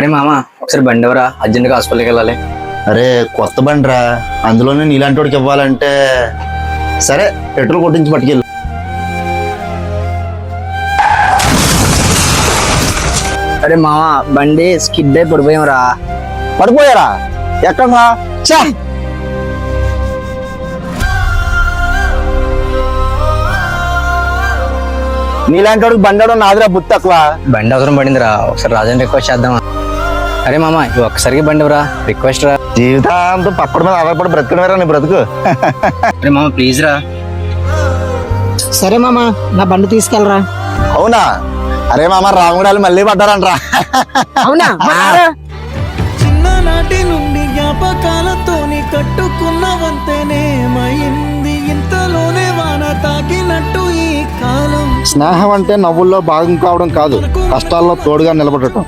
అరే మామ ఒకసారి బండి ఎవరా? అర్జెంట్గా హాస్పిటల్కి వెళ్ళాలి. అరే కొత్త బండిరా. అందులోనే నీలాంటి వాడికి ఇవ్వాలంటే సరే పెట్రోల్ కొట్టించి పట్టుకెళ్ళు. అరే మామ బండి స్కిడ్ అయి పడిపోయాం పడిపోయారా? ఎక్కడా చా నీలాంటి వాడికి బండి నాదిరా బుద్ధి తక్కువ. బండి అవసరం పడిందిరా. ఒకసారి రాజన్ రిక్వెస్ట్ చేద్దామా? అరే మామ ఇవి ఒక్కసారికి బండి ఎవరా? రిక్వెస్ట్ రా. జీవితాంతం పక్కన మీద ఆధారపడి బ్రతకడమేరా నీ బ్రతుకు? అరే మామ ప్లీజ్ రా. సరే మామ నా బండి తీసుకెళ్ళరా. అవునా? అరే మామ రాముడాలు మళ్ళీ పడ్డారంట్రా. అవునా? చిన్ననాటి నుండి జ్ఞాపకాలతోని కట్టుకున్న వంతెనేమైంది ఇంతలోనే వాన తాకినట్టు ఈ కాలం. స్నేహం అంటే నవ్వుల్లో భాగం కావడం కాదు కష్టాల్లో తోడుగా నిలబడటం.